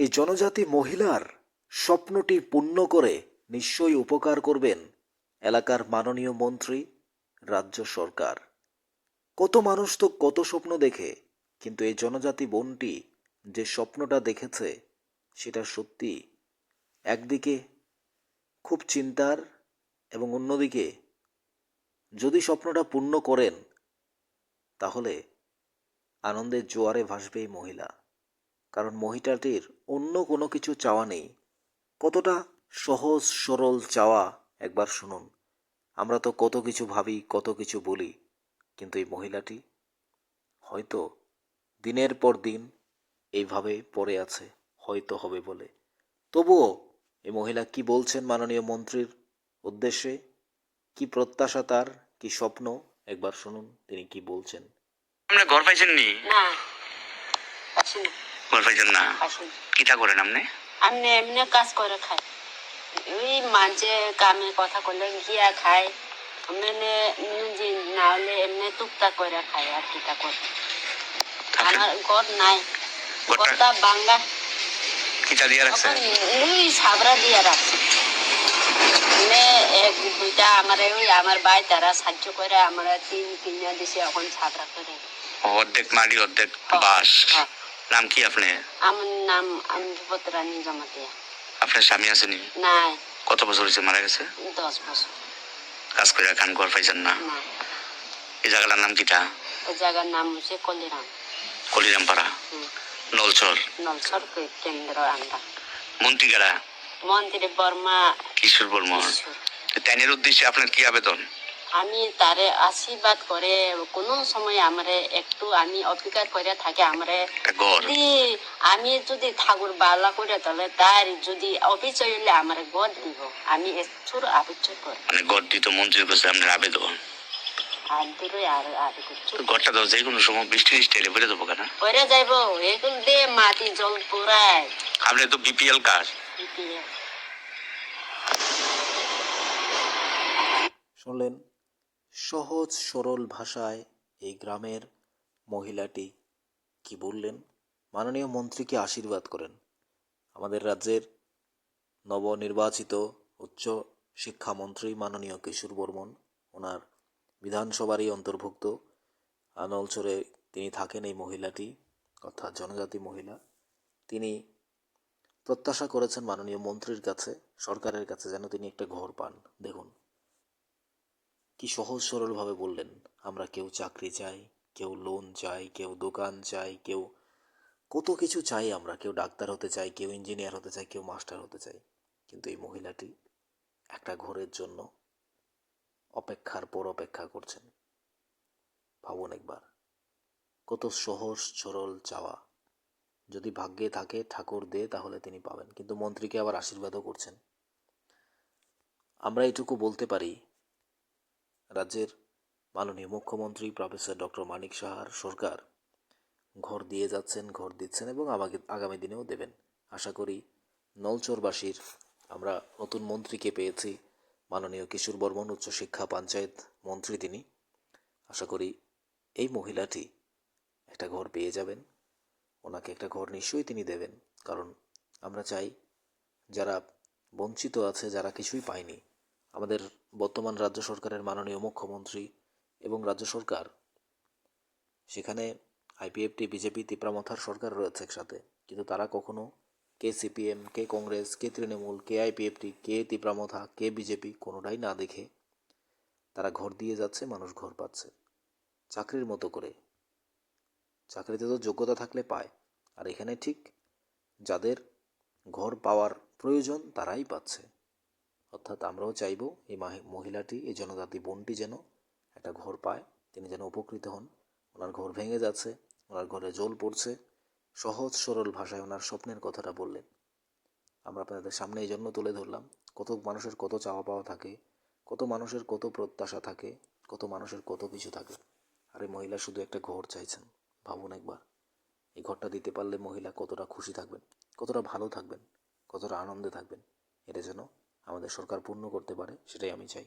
এই জনজাতি মহিলার স্বপ্নটি পূর্ণ করে নিশ্চয়ই উপকার করবেন এলাকার মাননীয় মন্ত্রী, রাজ্য সরকার। কত মানুষ তো কত স্বপ্ন দেখে, কিন্তু এই জনজাতি বোনটি যে স্বপ্নটা দেখেছে, সেটা সত্যি। একদিকে খুব চিন্তার এবং অন্যদিকে যদি স্বপ্নটা পূর্ণ করেন, তাহলে আনন্দের জোয়ারে ভাসবে এই মহিলা। কারণ মহিলাটির অন্য কোনো কিছু চাওয়া নেই। কতটা সহজ সরল চাওয়া একবার শুনুন। আমরা তো কত কিছু ভাবি কত কিছু বলি কিন্তু এই মহিলাটি হয়তো দিনের পর দিন এইভাবে পড়ে আছে হয়তো হবে বলে। তবুও এই মহিলা কি বলছেন মাননীয় মন্ত্রীর উদ্দেশ্যে? কি প্রত্যাশা তার? কি স্বপ্ন? একবার শুনুন তিনি কি বলছেন। আপনি ঘর পাইছেন নি? না পাইছেন না কিটা করেন আপনি? আমি এমনি কাজ করে খাই। ওই মাঝে কামে কথা করলে গিয়া খাই। এমনি নিজে না হলে এমনি টুকটাক করে খাই আর কিটা করে। আমার ঘর নাই। ঘরটা বাঙ্গা কিটা দিয়ে রাখছে? ওই সাবরা দিয়ে রাখছে। এমনি এক দুইটা আমার ওই আমার ভাই তারা সাহায্য করে আমার তিন কিনা দিছে এখন সাবরা করে। অর্ধেক মাটি অর্ধেক বাস হ্যাঁ। নাম কি আপনি আমার নাম আমি বিপদরানী জমাতিয়া। আপনার স্বামী আছেনি নাই। কত বছর হয়েছে মারা গেছে? দশ বছর। কাজ করে খান ঘর পাইছেন না? না। এই জায়গাটার নাম কিটা? ওই জায়গার নাম হচ্ছে কলিরাম। কলিরামপাড়া? হুম। নলচর নলসর কেন্দ্র আন্ডার মন্ত্রীগাড়া? মন্ত্রী বর্মা কিশোর বর্মন ঈশ্বর। উদ্দেশ্যে আপনার কি আবেদন? আমি তারে আশীর্বাদ করে কোনো সময় আমারে একটু আমি অপেক্ষা করে থাকি আমারে যদি আমি যদি ঠাকুর বালা করে তাহলে তার যদি অবিচয় হলে আমার গদ দিব। আমি একটুর আবিচয় করি মানে ঘর দিত মন্ত্রীর কাছে আপনার আবেদন। আর দূরে আর আর কিছু তো ঘরটা তো যে কোনো সময় বৃষ্টি বৃষ্টি এলে বেড়ে দেবো কেন? পরে যাইব এগুলো দে মাটি জল পুরায় আপনি তো বিপিএল কার্ড BPL শুনলেন? সহজ, সরল ভাষায় এই গ্রামের মহিলাটি কি বললেন? মাননীয় মন্ত্রীকে আশীর্বাদ করেন। আমাদের রাজ্যের নবনির্বাচিত উচ্চ শিক্ষামন্ত্রী মাননীয় কিশোর বর্মন, ওনার বিধানসভারই অন্তর্ভুক্ত। আনলচরে তিনি থাকেন এই মহিলাটি, অর্থাৎ জনজাতি মহিলা। তিনি প্রত্যাশা করেছেন মাননীয় মন্ত্রীর কাছে, সরকারের কাছে যেন তিনি একটা ঘর পান। দেখুন কি সহজ সরলভাবে বললেন, আমরা কেউ চাকরি চাই, কেউ লোন চাই, কেউ দোকান চাই, কেউ কত কিছু চাই আমরা, কেউ ডাক্তার হতে চাই, কেউ ইঞ্জিনিয়ার হতে চাই, কেউ মাস্টার হতে চাই। কিন্তু এই মহিলাটি একটা ঘরের জন্য অপেক্ষার পর অপেক্ষা করছেন। ভাবুন একবার, কত সহজ সরল চাওয়া। যদি ভাগ্যে থাকে, ঠাকুর দে, তাহলে তিনি পাবেন। কিন্তু মন্ত্রীকে আবার আশীর্বাদও করছেন। আমরা এটুকু বলতে পারি রাজ্যের মাননীয় মুখ্যমন্ত্রী প্রফেসর ডক্টর মানিক সাহার সরকার ঘর দিয়ে যাচ্ছেন, ঘর দিচ্ছেন এবং আমাকে আগামী দিনেও দেবেন। আশা করি নলচরবাসীর আমরা নতুন মন্ত্রীকে পেয়েছি, মাননীয় কিশোর বর্মন উচ্চশিক্ষা পঞ্চায়েত মন্ত্রী তিনি। আশা করি এই মহিলাটি একটা ঘর পেয়ে যাবেন, ওনাকে একটা ঘর নিশ্চয়ই তিনি দেবেন। কারণ আমরা চাই যারা বঞ্চিত আছে, যারা কিছুই পায়নি আমাদের বর্তমান রাজ্য সরকারের মাননীয় মুখ্যমন্ত্রী এবং রাজ্য সরকার। সেখানে আইপিএফটি বিজেপি তিপ্রামথার সরকার রয়েছে একসাথে। কিন্তু তারা কখনো কে সিপিএম কে কংগ্রেস, কে তৃণমূল, কে আইপিএফটি কে তিপ্রামথা কে বিজেপি কোনোটাই না দেখে তারা ঘর দিয়ে যাচ্ছে, মানুষ ঘর পাচ্ছে। চাকরির মতো করে। চাকরিতে তো যোগ্যতা থাকলে পায়। আর এখানে ঠিক যাদের ঘর পাওয়ার প্রয়োজন তারাই পাচ্ছে। অর্থাৎ আমরাও চাইব এই মাহি- মহিলাটি, এই জনজাতি বোনটি যেন একটা ঘর পায়। তিনি যেন উপকৃত হন। ওনার ঘর ভেঙে যাচ্ছে, ওনার ঘরে জল পড়ছে। সহজ, সরল ভাষায় ওনার স্বপ্নের কথাটা বললেন। আমরা আপনাদের সামনে এই জন্য তুলে ধরলাম, কত মানুষের কত চাওয়া পাওয়া থাকে, কত মানুষের কত প্রত্যাশা থাকে, কত মানুষের কত কিছু থাকে। আর এই মহিলা শুধু একটা ঘর চাইছেন, ভাবুন একবার। এই ঘরটা দিতে পারলে মহিলা কতটা খুশি থাকবেন, কতটা ভালো থাকবেন, কতটা আনন্দে থাকবেন। এটা যেন আমাদের সরকার পূর্ণ করতে পারে সেটাই আমি চাই।